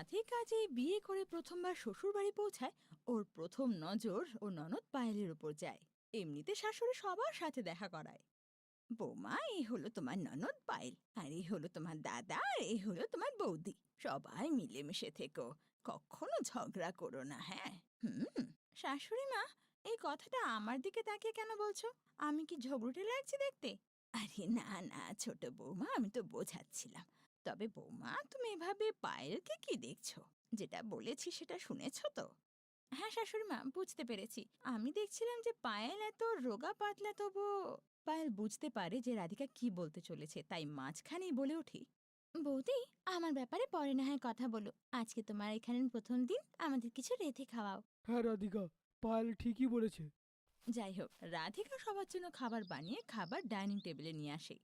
রাধিকা যে বিয়ে করে প্রথমবার শ্বশুর বাড়ি পৌঁছায়, ওর প্রথম নজর ও ননদ পায়েলের উপর যায়। এমনিতে শাশুড়ি সবার সাথে দেখা করায়। বৌমা এই হলো তোমার ননদ পায়েল, আর এই হলো তোমার দাদা, আর এই হলো তোমার বৌদি। সবাই মিলেমিশে থেকো, কখনো ঝগড়া করো না হ্যাঁ? হুম, শাশুড়ি মা, এই কথাটা আমার দিকে তাকিয়ে কেন বলছো? আমি কি ঝগড়ুটে লাগছি দেখতে? আরে না না, ছোট বৌমা, আমি তো বোঝাচ্ছিলাম। তবে বৌমা তুমি এভাবে পায়েলকে কি দেখছ? যেটা বলেছি সেটা শুনেছো তো? হ্যাঁ শাশুড়ি মা বুঝতে পেরেছি। আমি দেখছিলাম যে পায়েল এত রোগা পাতলা তবু পায়েল বুঝতে পারে যে রাধিকা কি বলতে চলেছে তাই মাঝখানেই বলে উঠি বৌদি আমার ব্যাপারে পরে না হয় কথা বলো। আজকে তোমার এখানে প্রথম দিন আমাদের কিছু রেঁধে খাওয়াও। হ্যাঁ রাধিকা পায়েল ঠিকই বলেছে। যাই হোক রাধিকা সবার জন্য খাবার বানিয়ে খাবার ডাইনিং টেবিলে নিয়ে আসে।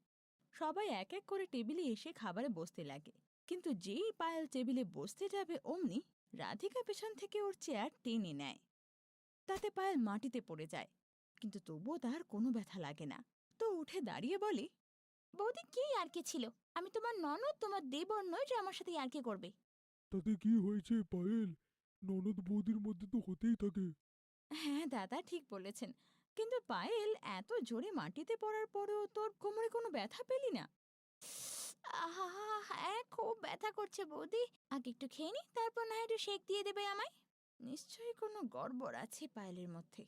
সবাই এক এক করে টেবিলে এসে খাবারে বসতে লাগে। কিন্তু যেই পায়েল টেবিলে বসতে যাবে অমনি রাধিকা পেছন থেকে ওর চেয়ার টেনে নেয়। তাতে পায়েল মাটিতে পড়ে যায়। কিন্তু তবুও তার কোনো ব্যথা লাগে না। তো উঠে দাঁড়িয়ে বলে বৌদি কি আর কে ছিল? আমি তোমার ননদ তোমার দেবর নয় যে আমার সাথে আর কে করবে। তাতে কি হয়েছে পায়েল? ননদ বৌদির মধ্যে তো হতেই থাকে। হ্যাঁ দাদা ঠিক বলেছেন। কিন্তু পায়েল এত জোরে মাটিতে পড়ার পরেও তোর কোমরে কোনো ব্যথা পেলি না? আহা হ্যাঁ খুব ব্যথা করছে বৌদি। আগে একটু খেয়ে নি, তারপর না একটু শেক দিয়ে দেবে আমায়। নিশ্চয়ই কোনো গড়বড় আছে পায়েলের মধ্যে।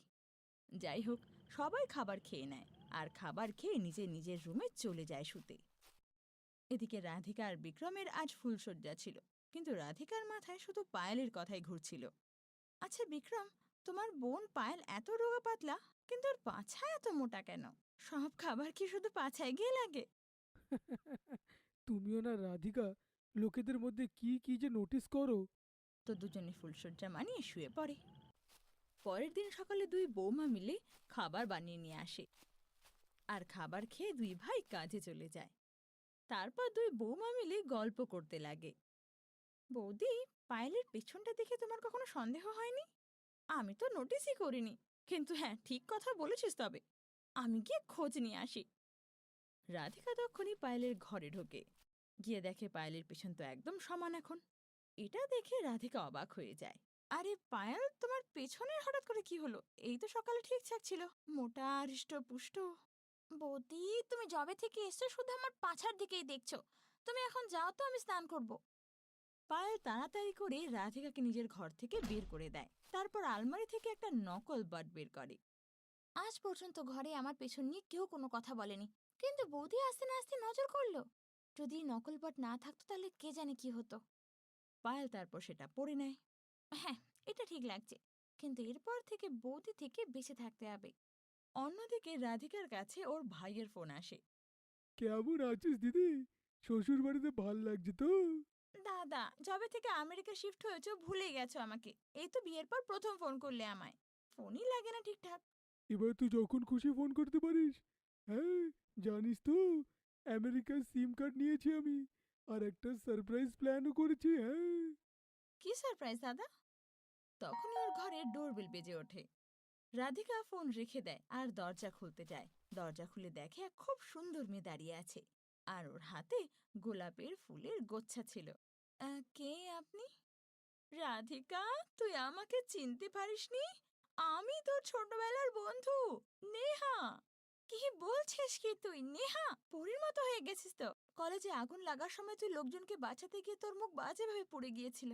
যাই হোক, সবাই খাবার খেয়ে নেয়, আর খাবার খেয়ে নিজে নিজের রুমে চলে যায় শুতে। এদিকে রাধিকা আর বিক্রমের আজ ফুলশয্যা ছিল, কিন্তু রাধিকার মাথায় শুধু পায়েলের কথাই ঘুরছিল। আচ্ছা বিক্রম, তোমার বোন পায়েল এত রোগা পাতলা কিন্তু ওর পাছা এত মোটা কেন? সব খাবার কি শুধু পাছায় গিয়ে লাগে? তুমিও না রাধিকা লোকেদের মধ্যে কি কি যে নোটিস করো? তো দুজনে ফুলশয্যা মানিয়ে শুয়ে পড়ে। পরের দিন সকালে দুই বৌমা মিলে খাবার বানিয়ে নিয়ে আসে। আর খাবার খেয়ে দুই ভাই কাজে চলে যায়। তারপর দুই বৌমা মিলে গল্প করতে লাগে। বৌদি পায়েলের পেছনটা দেখে তোমার কখনো সন্দেহ হয়নি? আমি তো নোটিসই করিনি। কিন্তু হ্যাঁ ঠিক কথা বলেছিস তবে। আমি গিয়ে খোঁজ নিয়ে আসি। রাধিকা তখনই পায়েলের ঘরে ঢোকে। গিয়ে দেখে পায়েলের পেছন তো একদম সমান এখন। এটা দেখে রাধিকা অবাক হয়ে যায়। আরে, পায়েল, তোমার পেছনে হঠাৎ করে কি হলো? এই তো সকালে ঠিকঠাক ছিল। মোটা হৃষ্টপুষ্ট বৌদি, তুমি জবে থেকে এসছো, শুধু আমার পাছার দিকেই দেখছ। তুমি এখন যাও তো, আমি স্নান করব। পায়েল তাড়াতাড়ি করে রাধিকাকে নিজের ঘর থেকে বের করে দেয়। তারপর আলমারি থেকে একটা নকল বাট বের করে। আজ পর্যন্ত ঘরে আমার পেছন নিয়ে কেউ কোনো কথা বলেনি। কিন্তু বৌদি আস্তে না আস্তে নজর করল। যদি নকল বাট না থাকতো তাহলে কে জানে কি হতো? পায়েল তারপর সেটা পড়ে নেয়। হ্যাঁ এটা ঠিক লাগছে। কিন্তু এরপর থেকে বৌদি থেকে বেঁচে থাকতে হবে। অন্যদিকে রাধিকার কাছে ওর ভাইয়ের ফোন আসে। কেমন আছিস দিদি? শ্বশুর বাড়িতে ভালো লাগছে তো? দাদা যবে থেকে আমেরিকা শিফট হয়েছে ভুলে গেছো আমাকে। এই তো বিয়ের পর প্রথম ফোন করলে আমায়। ফোনই লাগে না ঠিকঠাক। এবার তুই যখন খুশি ফোন করতে পারিস। হ্যাঁ জানিস তো আমেরিকার সিম কার্ড নিয়েছি আমি। আর একটা সারপ্রাইজ প্ল্যানও করেছি হ্যাঁ। কি সারপ্রাইজ দাদা? তখনই ওর ঘরের ডোরবেল বেজে ওঠে। রাধিকা ফোন রেখে দেয় আর দরজা খুলতে যায়। দরজা খুলে দেখে এক খুব সুন্দর মেয়ে দাঁড়িয়ে আছে। আর ওর হাতে গোলাপের ফুলের গোচ্ছা ছিল। কে আপনি? রাধিকা, তুই আমাকে চিনতে পারিসনি? আমি তোর ছোটবেলার বন্ধু, নেহা। কি বলছিস কি তুই? নেহা, পরীর মতো হয়ে গেছিস তো। কলেজে আগুন লাগার সময় তুই লোকজনকে বাঁচাতে গিয়ে তোর মুখ বাজেভাবে পুড়ে গিয়েছিল।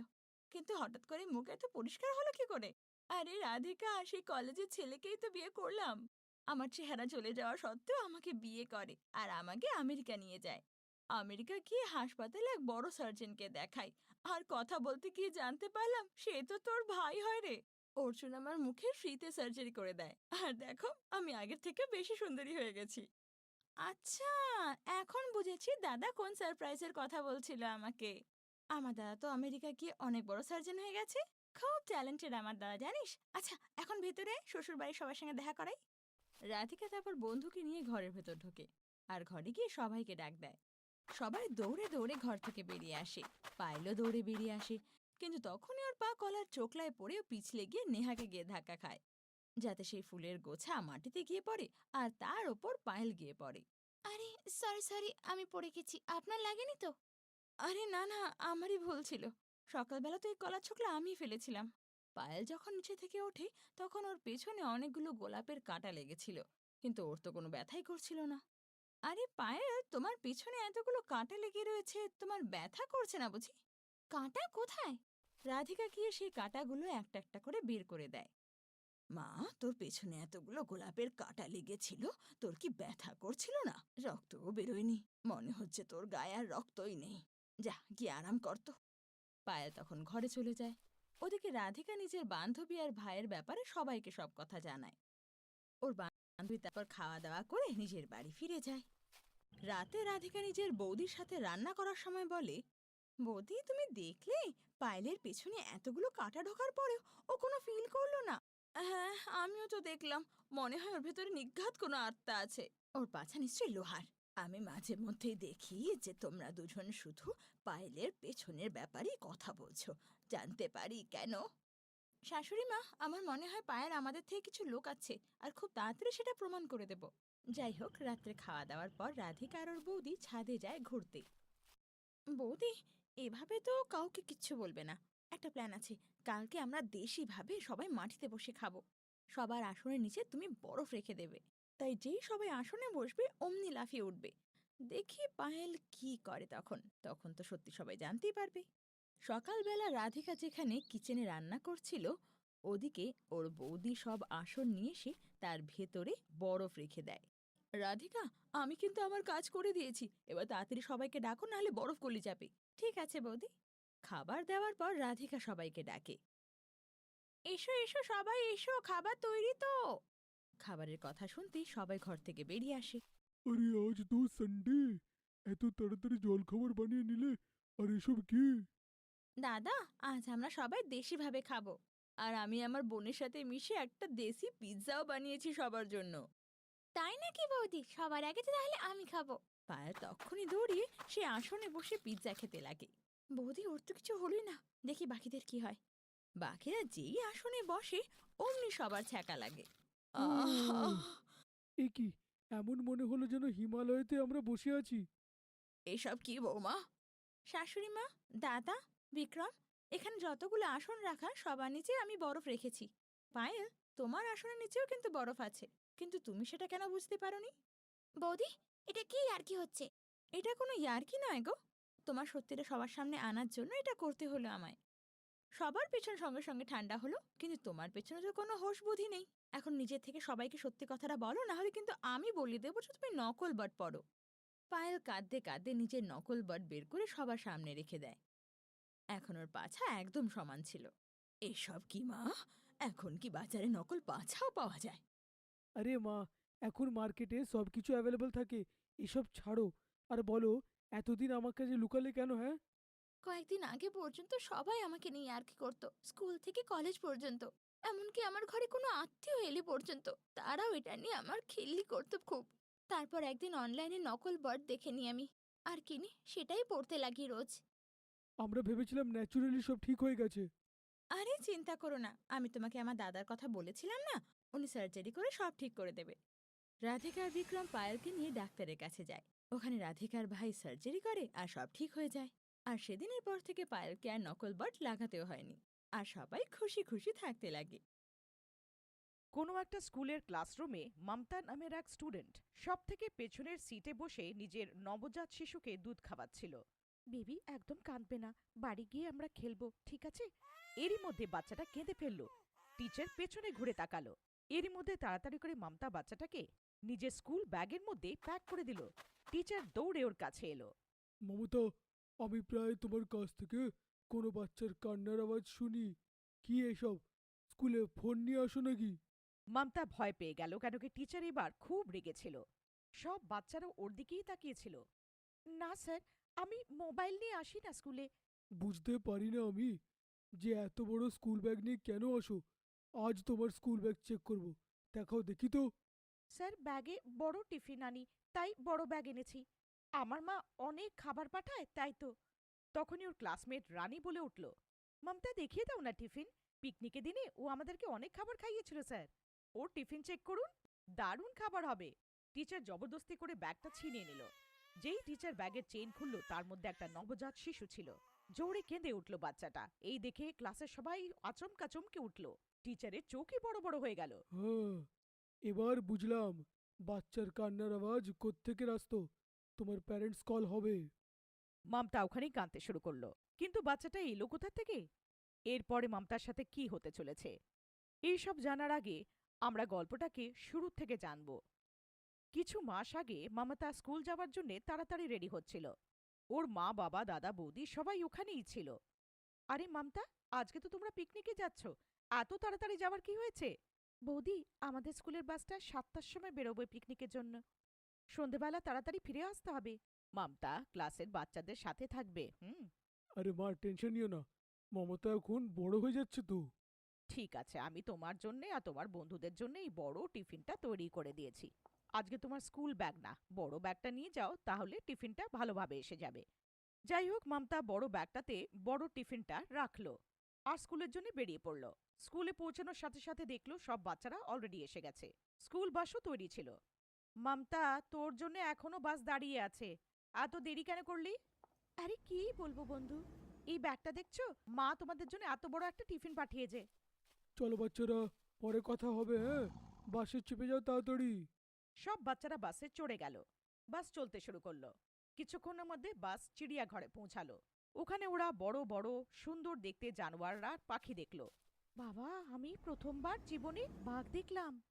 কিন্তু হঠাৎ করে মুখ এত পরিষ্কার হলো কি করে? আরে রাধিকা, সেই কলেজের ছেলেকেই তো বিয়ে করলাম। আমার চেহারা চলে যাওয়া সত্ত্বেও আমাকে বিয়ে করে আর আমাকে আমেরিকা নিয়ে যায়। আমেরিকা গিয়ে হাসপাতালে এক বড় সার্জনকে দেখাই আর কথা বলতে গিয়ে জানতে পারলাম, সে তো তোর ভাই হয় রে। অর্জুন আমার মুখে ফ্রিতে সার্জারি করে দেয়। আর দেখো, আমি আগের থেকে বেশি সুন্দরী হয়ে গেছি। আচ্ছা এখন বুঝেছি দাদা কোন সারপ্রাইজের কথা বলছিল আমাকে। আমার দাদা তো আমেরিকা গিয়ে অনেক বড় সার্জন হয়ে গেছে। খুব ট্যালেন্টেড আমার দাদা, জানিস? আচ্ছা এখন ভেতরে শ্বশুর বাড়ির সবার সঙ্গে দেখা করাই। রাধিকা তারপর বন্ধুকে নিয়ে ঘরের ভেতর ঢোকে আর ঘরে গিয়ে সবাইকে ডাক দেয়। সবাই দৌড়ে দৌড়ে ঘর থেকে বেরিয়ে আসে পাইলও দৌড়ে বেরিয়ে আসে কিন্তু তখনই ওর পা কলার চোখলায় পড়েও পিছলে গিয়ে নেহাকে গিয়ে ধাক্কা খায় যাতে সেই ফুলের গোছা মাটিতে গিয়ে পড়ে আর তার ওপর পায়েল গিয়ে পড়ে। আরে সরি সরি আমি পড়ে গেছি আপনার লাগেনি তো? আরে না না আমারই ভুল ছিল। সকালবেলা তো এই কলার ছোকলা আমি ফেলেছিলাম। পায়েল যখন নিচে থেকে ওঠে, তখন ওর পেছনে অনেকগুলো গোলাপের কাঁটা লেগেছিল। কিন্তু ওর তো কোনো ব্যথাই করছিল না। আরে পায়েল, তোমার পেছনে এতগুলো কাঁটা লেগে রয়েছে, তোমার ব্যথা করছে না বুঝি? কাঁটা কোথায়? রাধিকা গিয়ে সেই কাঁটাগুলো একটা একটা করে বের করে দেয়। মা, তোর পেছনে এতগুলো গোলাপের কাঁটা লেগেছিল, তোর কি ব্যথা করছিল না? রক্তও বেরোয়নি, মনে হচ্ছে তোর গায়ে আর রক্তই নেই। যা, গিয়ে আরাম কর তো। পায়েল তখন ঘরে চলে যায়। ওদিকে রাধিকা নিজের বান্ধবী আর ভাইয়ের ব্যাপারে সবাইকে সব কথা জানায়। ওর বান্ধবী তারপর খাওয়া দাওয়া করে নিজের বাড়ি ফিরে যায়। রাতে রাধিকা নিজের বৌদির সাথে রান্না করার সময় বলে, বৌদি, তুমি দেখলে? পায়েলের পেছনে এতগুলো কাঁটা ঢোকার পরেও ও কোনো ফিল করল না? হ্যাঁ আমিও তো দেখলাম। মনে হয় ওর ভেতরে নিঘাত কোনো আত্মা আছে। ওর পাছা নিশ্চয়ই লোহার। আমি মাঝে মধ্যেই দেখি যে তোমরা দুজন শুধু পায়েলের পেছনের ব্যাপারেই কথা বলছো। জানতে পারি কেন? শাশুড়ি মা, আমার মনে হয় পায়েল আমাদের থেকে কিছু লোক আছে, আর খুব তাড়াতাড়ি সেটা প্রমাণ করে দেব। যাই হোক, রাত্রে খাওয়া দাওয়ার পর রাধিকা আর ওর বৌদি ছাদে যায় ঘুরতে। বৌদি, এভাবে তো কাউকে কিচ্ছু বলবে না। একটা প্ল্যান আছে, কালকে আমরা দেশিভাবে সবাই মাটিতে বসে খাব। সবার আসনের নিচে তুমি বরফ রেখে দেবে। তাই যেই সবাই আসনে বসবে, অমনি লাফিয়ে উঠবে। দেখি পায়েল কি করে তখন। তখন তো সত্যি সবাই জানতেই পারবে। সকালবেলা রাধিকা যেখানে কিচেনে রান্না করছিল, ওদিকে ওর বৌদি সব আসন নিয়ে এসে তার ভেতরে বরফ রেখে দেয়। রাধিকা, আমি কিন্তু আমার কাজ করে দিয়েছি, এবার তাড়াতাড়ি সবাইকে ডাকো, নাহলে বরফ গলে যাবে। ঠিক আছে বৌদি। খাবার দেওয়ার পর রাধিকা সবাইকে ডাকে। এসো এসো সবাই, এসো, খাবার তৈরি তো! খাবারের কথা শুনতেই সবাই ঘর থেকে বেরিয়ে আসে। আরে, আজ তো সানডে এত তাড়াতাড়ি জলখাবার বানিয়ে নিলে, আর এসব কি? দাদা আজ আমরা সবাই দেশিভাবে খাব। আর আমি আমার বোনের সাথে মিশে একটা দেশি পিৎজাও বানিয়েছি সবার জন্য। তাই নাকি বৌদি? সবার আগে তো তাহলে আমি খাব। পায়েল তখনই দৌড়িয়ে সে আসনে বসে পিৎজা খেতে লাগে। বৌদি ওর তো কিছু হলোই না। দেখি বাকিদের কি হয়। বাকিরা যেই আসনে বসে অমনি সবার ছ্যাঁকা লাগে। আহ! এ কি? এমন মনে হলো যেন হিমালয়েতে আমরা বসে আছি। এসব কি বৌমা? শাশুড়ি মা? দাদা? বিক্রম এখানে যতগুলো আসন রাখা সবার নিচে আমি বরফ রেখেছি। পায়েল তোমার আসনের নিচেও কিন্তু বরফ আছে কিন্তু তুমি সেটা কেন বুঝতে পারোনি? বৌদি এটা কি আর কি হচ্ছে? এটা কোনো ইয়ার্কি নয় গো। তোমার সত্যিটা সবার সামনে আনার জন্য এটা করতে হলো আমায়। সবার পেছন সঙ্গে সঙ্গে ঠান্ডা হলো কিন্তু তোমার পেছনে তো কোনো হোশ বুদ্ধি নেই। এখন নিজের থেকে সবাইকে সত্যি কথাটা বলো না হলে কিন্তু আমি বলি দেবো যে তুমি নকল বট পড়ো। পায়েল কাঁদতে কাঁদতে নিজের নকল বট বের করে সবার সামনে রেখে দেয়। এখন ওর পাছা একদম সমান ছিল। এসব কি মা? এখন কি বাজারে নকল পাছাও পাওয়া যায়? আরে মা এখন মার্কেটে সব কিছু অ্যাভেলেবল থাকে। এসব ছাড়ো। আর বলো এতদিন আমার কাছে লুকালে কেন হ্যাঁ? কয়েকদিন আগে পর্যন্ত সবাই আমাকে নিয়ে আর কি করতো স্কুল থেকে কলেজ পর্যন্ত। এমনকি আমার ঘরে কোনো আত্মীয় এলে পর্যন্ত তারাও এটা নিয়ে আমার খিল্লি করতো খুব। তারপর একদিন অনলাইনে নকল বট দেখে নিই আমি। আর কিনি সেটাই পড়তে লাগি রোজ। আমরা ভেবেছিলাম ন্যাচুরালি সব ঠিক হয়ে গেছে। আরে চিন্তা করো না। আমি তোমাকে আমার দাদার কথা বলেছিলাম না? উনি সার্জারি করে সব ঠিক করে দেবে। রাধিকা আর বিক্রম পায়েলকে নিয়ে ডাক্তারের কাছে যায়। ওখানে রাধিকার ভাই সার্জারি করে আর সব ঠিক হয়ে যায়। আর সেদিনের পর থেকে পায়েলকে আর নকল বট লাগাতেও হয়নি। আর সবাই খুশি খুশি থাকতে লাগে। কোনো একটা স্কুলের ক্লাসরুমে মমতা নামের এক স্টুডেন্ট সব থেকে পেছনের সিটে বসে নিজের নবজাত শিশুকে দুধ খাওয়াচ্ছিল। বেবি একদম কাঁদবে না। বাড়ি গিয়ে আমরা খেলব ঠিক আছে? এরই মধ্যে বাচ্চাটা কেঁদে ফেলল। টিচার পেছনে ঘুরে তাকালো। এরই মধ্যে তাড়াতাড়ি করে মমতা বাচ্চাটাকে নিজের স্কুল ব্যাগের মধ্যে প্যাক করে দিল। টিচার দৌড়ে ওর কাছে এলো। মমতা আমি প্রায় তোমার কাছ থেকে কোনো বাচ্চার কান্নার আওয়াজ শুনি। কি এসব? স্কুলে ফোন নিয়ে আসো নাকি? মমতা ভয় পেয়ে গেল কেন কি টিচার এবার খুব রেগেছিল। সব বাচ্চারা ওর দিকেই তাকিয়েছিল। না স্যার আমি মোবাইল নিয়ে আসি না স্কুলে। বুঝতে পারি না আমি যে এত বড় স্কুল ব্যাগ নিয়ে কেন আসো? আজ তোমার স্কুল ব্যাগ চেক করব। দেখাও দেখি তো। স্যার ব্যাগে বড় টিফিন আনি তাই বড় ব্যাগ এনেছি। আমার মা অনেক খাবার পাঠায় তাই তো। তখনই ওর ক্লাসমেট রানী বলে উঠল মমতা দেখিয়ে দাও না টিফিন। পিকনিকের দিনে ও আমাদেরকে অনেক খাবার খাইয়েছিল স্যার। ওর টিফিন চেক করুন দারুণ খাবার হবে। টিচার জবরদস্তি করে ব্যাগটা ছিনিয়ে নিল। যেই টিচার ব্যাগের চেইন খুলল তার মধ্যে একটা নবজাত শিশু ছিল। জোরে কেঁদে উঠল বাচ্চাটা। এই দেখে ক্লাসের সবাই আচমকা চমকে উঠল। টিচারের চোখই বড় বড় হয়ে গেল। হ্যাঁ এবার বুঝলাম বাচ্চার কান্নার আওয়াজ কোত্থেকে আসতো? তোমার প্যারেন্টস কল হবে। মামতা ওখানেই কাঁদতে শুরু করল। কিন্তু বাচ্চাটা এলো কোথা থেকে? এরপরে মামতার সাথে কি হতে চলেছে? এইসব জানার আগে আমরা গল্পটাকে শুরু থেকে জানব। কিছু মাস আগে মামতা স্কুল যাওয়ার জন্য তাড়াতাড়ি রেডি হচ্ছিল। ওর মা বাবা দাদা বৌদি সবাই ওখানেই ছিল। আরে মামতা আজকে তো তোমরা পিকনিকে যাচ্ছ। এত তাড়াতাড়ি যাওয়ার কি হয়েছে? বৌদি আমাদের স্কুলের বাসটা সাতটার সময় বেরোবে পিকনিকের জন্য। সন্ধেবেলা তাড়াতাড়ি ফিরে আসতে হবে। মামতা ক্লাসের বাচ্চাদের সাথে থাকবে হুম? আরে মা টেনশন নিও না। মমতা এখন বড় হয়ে যাচ্ছে তো। ঠিক আছে আমি তোমার জন্যে আর তোমার বন্ধুদের জন্য এই বড় টিফিনটা তৈরি করে দিয়েছি। আজকে তোমার স্কুল ব্যাগ না বড় ব্যাগটা নিয়ে যাও তাহলে টিফিনটা ভালোভাবে এসে যাবে। যাই হোক মামতা বড় ব্যাগটাতে বড় টিফিনটা রাখল আর স্কুলের জন্য বেরিয়ে পড়ল। স্কুলে পৌঁছানোর সাথে সাথে দেখল সব বাচ্চারা অলরেডি এসে গেছে। স্কুল বাসও তৈরি ছিল। মামতা তোর জন্য এখনও বাস দাঁড়িয়ে আছে। এত দেরি কেন করলি? আরে কি বলব বন্ধু? এই ব্যাগটা দেখছ? মা তোমাদের জন্য এত বড় একটা টিফিন পাঠিয়েছে। চলো বাচ্চারা পরে কথা হবে হ্যাঁ? বাসে চেপে যাও তাড়াতাড়ি। সব বাচ্চারা বাসে চড়ে গেল। বাস চলতে শুরু করল। কিছুক্ষণের মধ্যে বাস চিড়িয়াঘরে পৌঁছালো। ওখানে ওরা বড় বড় সুন্দর দেখতে জানোয়াররা পাখি দেখল। বাবা আমি প্রথমবার জীবনে বাঘ দেখলাম।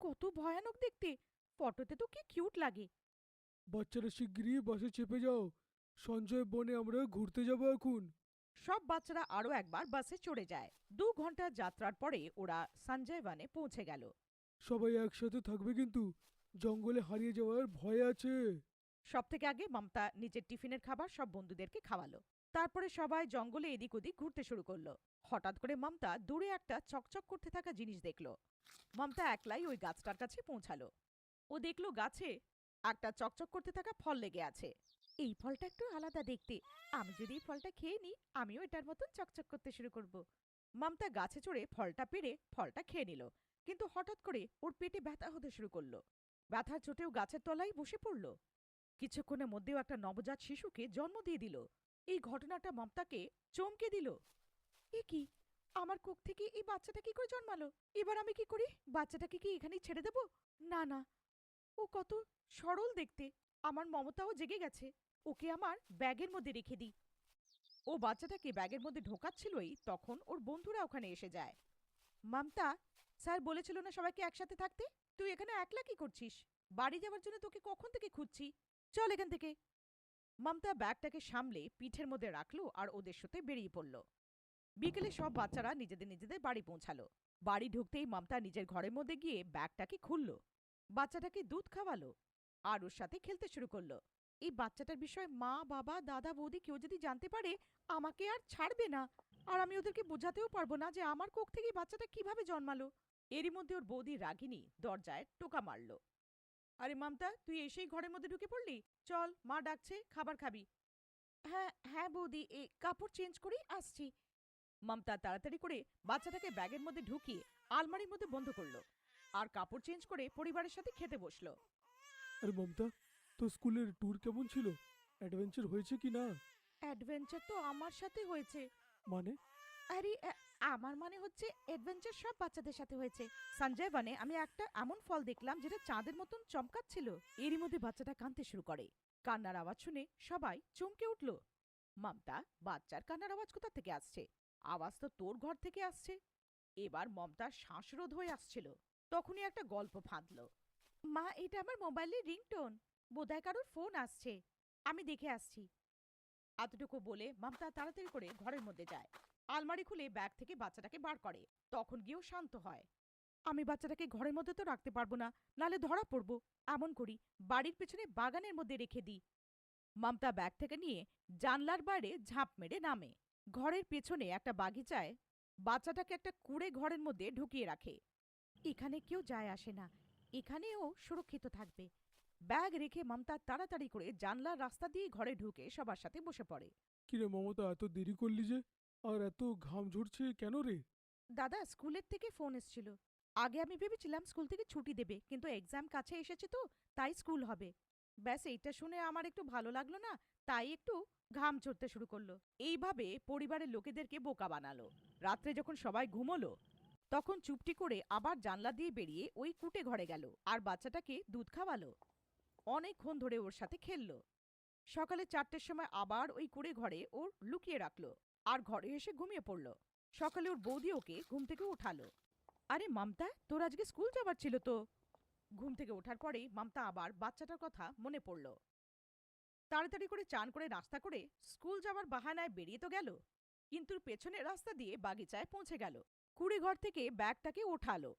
কত ভয়ানক দেখতে। ফটোতে তো কি কিউট লাগে। বাচ্চারা শিগগিরই বাসে চেপে যাও। সঞ্জয় বনে আমরা ঘুরতে যাব এখন। সব বাচ্চারা আরও একবার বাসে চড়ে যায়। দু ঘণ্টা যাত্রার পরে ওরা সঞ্জয় বনে পৌঁছে গেল। সবাই একসাথে থাকবে কিন্তু জঙ্গলে হারিয়ে যাওয়ার ভয় আছে। সব থেকে আগে মমতা নিজের টিফিনের খাবার সব বন্ধুদেরকে খাওয়ালো। তারপরে সবাই জঙ্গলে এদিক ওদিক ঘুরতে শুরু করল। হঠাৎ করে মমতা দূরে একটা চকচক করতে থাকা জিনিস দেখল। মমতা একলাই ওই গাছটার কাছে পৌঁছালো। ও দেখল গাছে একটা চকচক করতে থাকা ফল লেগে আছে। এই ফলটা একটু আলাদা দেখতে। আমি যদি এই ফলটা খেয়ে নিই, আমিও এটার মতন চকচক করতে শুরু করব। মমতা গাছে চড়ে ফলটা পেরে ফলটা খেয়ে নিল। কিন্তু হঠাৎ করে ওর পেটে ব্যথা হতে শুরু করল। ব্যথার চোটেও গাছের তলায় বসে পড়ল। কিছুক্ষণের মধ্যেও একটা নবজাত শিশুকে জন্ম দিয়ে দিল। এই ঘটনাটা মমতাকে চমকে দিল। এ কি? আমার কোক থেকে এই বাচ্চাটা কি করে জন্মালো? এবার আমি কি করি? বাচ্চাটাকে কি এখানেই ছেড়ে দেব? না না। ও কত সরল দেখতে। আমার মমতাও জেগে গেছে। ওকে আমার ব্যাগের মধ্যে রেখে দিই। ও বাচ্চাটাকে ব্যাগের মধ্যে ঢোকাচ্ছিলই তখন ওর বন্ধুরা ওখানে এসে যায়। মামতা স্যার বলেছিল না সবাইকে একসাথে থাকতে? তুই এখানে একলা কি করছিস? বাড়ি যাওয়ার জন্য তোকে কখন থেকে খুঁজছি? চল এখান থেকে। মমতা ব্যাগটাকে সামলে পিঠের মধ্যে রাখল আর ওদের সাথে বেরিয়ে পড়ল। বিকেলে সব বাচ্চারা নিজেদের নিজেদের বাড়ি পৌঁছালো। বাড়ি ঢুকতেই মমতা নিজের ঘরের মধ্যে গিয়ে ব্যাগটাকে খুলল। বাচ্চাটাকে দুধ খাওয়ালো আর ওর সাথে খেলতে শুরু করল। এই বাচ্চাটার বিষয়ে মা, বাবা, দাদা, বৌদি কেউ যদি জানতে পারে, আমাকে আর ছাড়বে না। আর আমি ওদেরকে বোঝাতেও পারব না যে আমার কোখ থেকে বাচ্চাটা কীভাবে জন্মালো। এরই মধ্যে ওর বৌদি রাগিনী দরজায় টোকা মারল। আরে মামতা তুই এসেই ঘরের মধ্যে ঢুকে পড়লি? চল মা ডাকছে খাবার খাবি। হ্যাঁ হ্যাঁ বৌদি এ কাপড় চেঞ্জ করেই আসছি। মমতা তাড়াতাড়ি করে বাচ্চাটাকে ব্যাগের মধ্যে ঢুকিয়ে আলমারির মধ্যে বন্ধ করল আর কাপড় চেঞ্জ করে পরিবারের সাথে খেতে বসল। আরে মমতা তো স্কুলের ট্যুর কেমন ছিল? অ্যাডভেঞ্চার হয়েছে কি না? অ্যাডভেঞ্চার তো আমার সাথে হয়েছে। মানে? আরে আমার মানে হচ্ছে অ্যাডভেঞ্চার সব বাচ্চাদের সাথে হয়েছে। সঞ্জয় বনে আমি একটা এমন ফল দেখলাম যেটা চাঁদের মতন চমকাচ্ছিল। এরই মধ্যে বাচ্চাটা কাঁদতে শুরু করে। কান্নার আওয়াজ শুনে সবাই চমকে উঠল। মমতা, বাচ্চার কান্নার আওয়াজ কোথা থেকে আসছে? আওয়াজ তো তোর ঘর থেকে আসছে। এবার মমতার শ্বাসরোধ হয়ে আসছিল। তখনই একটা গল্প ফাঁদল। মা, এটা আমার মোবাইলের রিংটোন। বোধহয় কারোর ফোন আসছে। আমি দেখে আসছি। এতটুকু বলে মমতা তাড়াতাড়ি করে ঘরের মধ্যে যায়। আলমারি খুলে ব্যাগ থেকে বাচ্চাটাকে বার করে, তখন গিয়েও শান্ত হয়। আমি বাচ্চাটাকে ঘরের মধ্যে তো রাখতে পারব না, নালে ধরা পড়ব। এমন করি, বাড়ির পেছনে বাগানের মধ্যে রেখে দিই। মমতা ব্যাগ থেকে নিয়ে জানলার বাইরে ঝাঁপ মেরে নামে। ঘরের পেছনে একটা বাগিচায় বাচ্চাটাকে একটা কুড়ে ঘরের মধ্যে ঢুকিয়ে রাখে। এখানে কেউ যায় আসে না, এখানেও সুরক্ষিত থাকবে। ব্যাগ রেখে মমতা তাড়াতাড়ি করে জানলার রাস্তা দিয়ে ঘরে ঢুকে সবার সাথে বসে পড়ে। কিরে মমতা, এত দেরি করলি যে? আর এত ঘাম ঝরছে কেন রে? দাদা, স্কুলের থেকে ফোন এসেছিল। আগে আমি ভেবেছিলাম স্কুল থেকে ছুটি দেবে, কিন্তু এক্সাম কাছে এসেছে তো, তাই স্কুল হবে। ব্যাস, এইটা শুনে আমার একটু ভালো লাগল না, তাই একটু ঘাম ঝরতে শুরু করল। এইভাবে পরিবারের লোকেদেরকে বোকা বানালো। রাত্রে যখন সবাই ঘুমোলো, তখন চুপটি করে আবার জানলা দিয়ে বেরিয়ে ওই কুটে ঘরে গেল আর বাচ্চাটাকে দুধ খাওয়ালো। অনেকক্ষণ ধরে ওর সাথে খেললো। সকালে চারটের সময় আবার ওই কুড়ে ঘরে ওর লুকিয়ে রাখল। আর ঘরে এসে ঘুমিয়ে পড়ল। সকালে ওর বৌদি ওকে ঘুম থেকে উঠালো। আরে মামতা, তোর আজকে স্কুল যাবার ছিল তো? ঘুম থেকে ওঠার পরেই মামতা আবার বাচ্চাটার কথা মনে পড়ল। তাড়াতাড়ি করে চান করে নাস্তা করে স্কুল যাওয়ার বাহানায় বেরিয়ে তো গেল। কিন্তু পেছনের রাস্তা দিয়ে বাগিচায় পৌঁছে গেল। কুড়ে ঘর থেকে ব্যাগটাকে ওঠালো।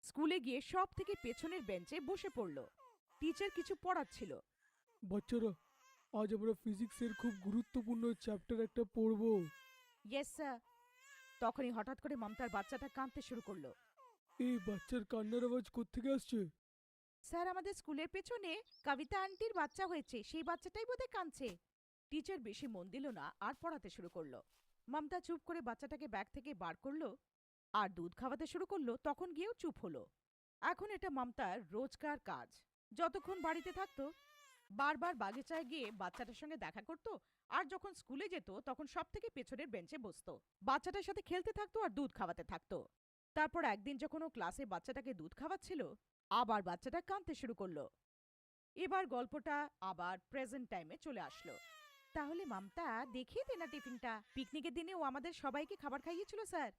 স্কুলে গিয়ে সব থেকে পেছনের বেঞ্চে বসে পড়ল। টিচার কিছু পড়াচ্ছিল। বাচ্চারা আজ আমরা ফিজিক্সের খুব গুরুত্বপূর্ণ চ্যাপ্টার একটা পড়ব। ইয়েস স্যার তখনই হঠাৎ করে মমতার বাচ্চাটা কাঁদতে শুরু করল। এই বাচ্চার কান্নার আওয়াজ কোত্থেকে আসছে? স্যার আমাদের স্কুলের পেছনে কবিতা আন্টির বাচ্চা হয়েছে। সেই বাচ্চাটাই বোধহয় কাঁদছে। টিচার বেশি মন দিল না আর পড়াতে শুরু করল। মমতা চুপ করে বাচ্চাটাকে ব্যাগ থেকে বার করল আর দুধ খাওয়াতে শুরু করল তখন গিয়েও চুপ হলো। এখন এটা মমতার রোজকার কাজ। যতক্ষণ বাড়িতে থাকতো বারবার বাগিচায় গিয়ে বাচ্চাটার সঙ্গে দেখা করত আর যখন স্কুলে যেত তখন সব থেকে পেছনের বেঞ্চে বসত। বাচ্চাটার সাথে খেলতে থাকতো আর দুধ খাওয়াতে থাকতো। তারপর একদিন যখন ও ক্লাসে বাচ্চাটাকে দুধ খাওয়াচ্ছিল, আবার বাচ্চাটা কাঁদতে শুরু করল। এবার গল্পটা আবার প্রেজেন্ট টাইমে চলে আসলো। তাহলে মামতা, দেখিয়ে দে না টিফিনটা। পিকনিকের দিনে ও আমাদের সবাইকে খাবার খাইয়েছিল, স্যার।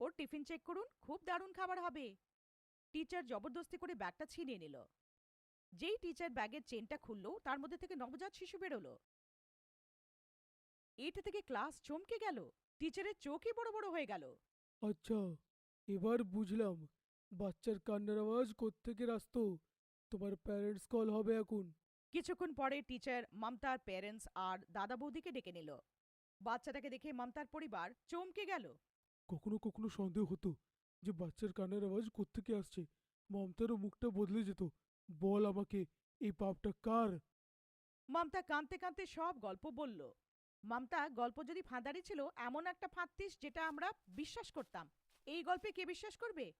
ওর টিফিন চেক করুন, খুব দারুণ খাবার হবে। টিচার জবরদস্তি করে ব্যাগটা ছিনিয়ে নিল। যেই টিচার ব্যাগের চেনটা খুললো তার মধ্যে থেকে নবজাত শিশু বেরোলো। এটা থেকে ক্লাস চমকে গেল। টিচারের চোখই বড় বড় হয়ে গেল। আচ্ছা এবার বুঝলাম। বাচ্চার কান্নার আওয়াজ কোত্থেকে আসতো? তোমার প্যারেন্টস কল হবে এখন। কিছুক্ষণ পরে টিচার মমতার প্যারেন্টস আর দাদা বৌদিকে ডেকে নিল। বাচ্চাটাকে দেখে মমতার পরিবার চমকে গেল। কখনো কখনো সন্দেহ হতো যে বাচ্চার কান্নার আওয়াজ কোত্থেকে আসছে। মমতারও মুখটা বদলে যেত। বল আমাকে, এই পাপটা কার? মমতা কাঁদতে কাঁদতে সব গল্প বলল। মমতা, গল্প যদি ফাঁদারি ছিল, এমন একটা ফাঁদতিস যেটা আমরা বিশ্বাস করতাম। এই গল্পে কে বিশ্বাস করবে?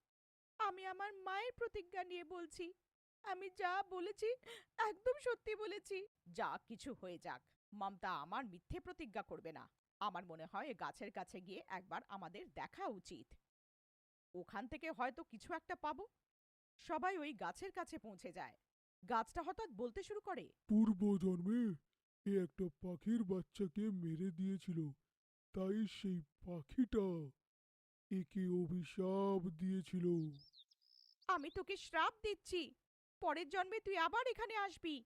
আমি আমার মায়ের প্রতিজ্ঞা নিয়ে বলছি। আমি যা বলেছি, একদম সত্যি বলেছি। যা কিছু হয়ে যাক, মমতা আমার মিথ্যে প্রতিজ্ঞা করবে না। আমার মনে হয় গাছের কাছে গিয়ে একবার আমাদের দেখা উচিত। ওখান থেকে হয়তো কিছু একটা পাবো। সবাই ওই গাছের কাছে পৌঁছে যায়। গাছটা হঠাৎ বলতে শুরু করে পূর্ব জন্মে এ একটা পাখির বাচ্চাকে মেরে দিয়েছিল তাই সেই পাখিটা একে অভিশাপ দিয়েছিল। আমি তোকে শ্রাপ দিচ্ছি। পরের জন্মে তুই আবার এখানে আসবি।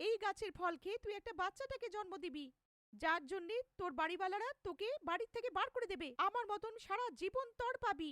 এই গাছের ফল খেয়ে তুই একটা বাচ্চাটাকে জন্ম দিবি। যার জন্যে তোর বাড়িওয়ালারা তোকে বাড়ির থেকে বার করে দেবে। আমার মতন সারা জীবন তর পাবি।